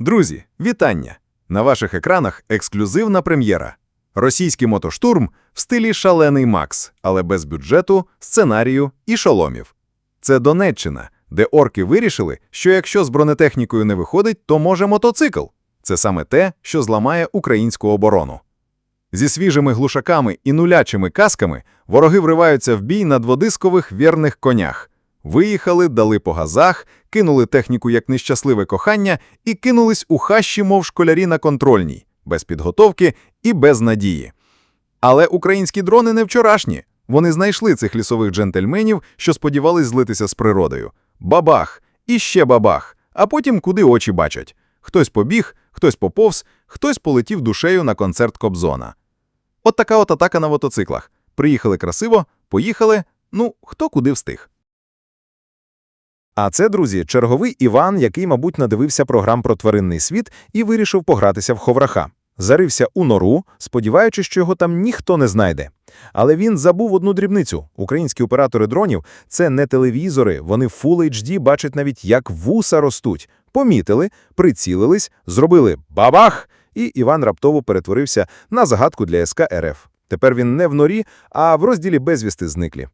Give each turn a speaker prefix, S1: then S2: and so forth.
S1: Друзі, вітання! На ваших екранах ексклюзивна прем'єра. Російський мотоштурм в стилі шалений Макс, але без бюджету, сценарію і шоломів. Це Донеччина, де орки вирішили, що якщо з бронетехнікою не виходить, то може мотоцикл. Це саме те, що зламає українську оборону. Зі свіжими глушаками і нулячими касками вороги вриваються в бій на дводискових вірних конях. Виїхали, дали по газах, кинули техніку як нещасливе кохання і кинулись у хащі, мов школярі на контрольній, без підготовки і без надії. Але українські дрони не вчорашні. Вони знайшли цих лісових джентльменів, що сподівались злитися з природою. Бабах! І ще бабах! А потім куди очі бачать. Хтось побіг, хтось поповз, хтось полетів душею на концерт Кобзона. От така от атака на мотоциклах. Приїхали красиво, поїхали, ну, хто куди встиг.
S2: А це, друзі, черговий Іван, який, мабуть, надивився програм про тваринний світ і вирішив погратися в ховраха. Зарився у нору, сподіваючись, що його там ніхто не знайде. Але він забув одну дрібницю. Українські оператори дронів – це не телевізори, вони Full HD бачать навіть, як вуса ростуть. Помітили, прицілились, зробили бабах, і Іван раптово перетворився на загадку для СК РФ. Тепер він не в норі, а в розділі безвісти зниклі.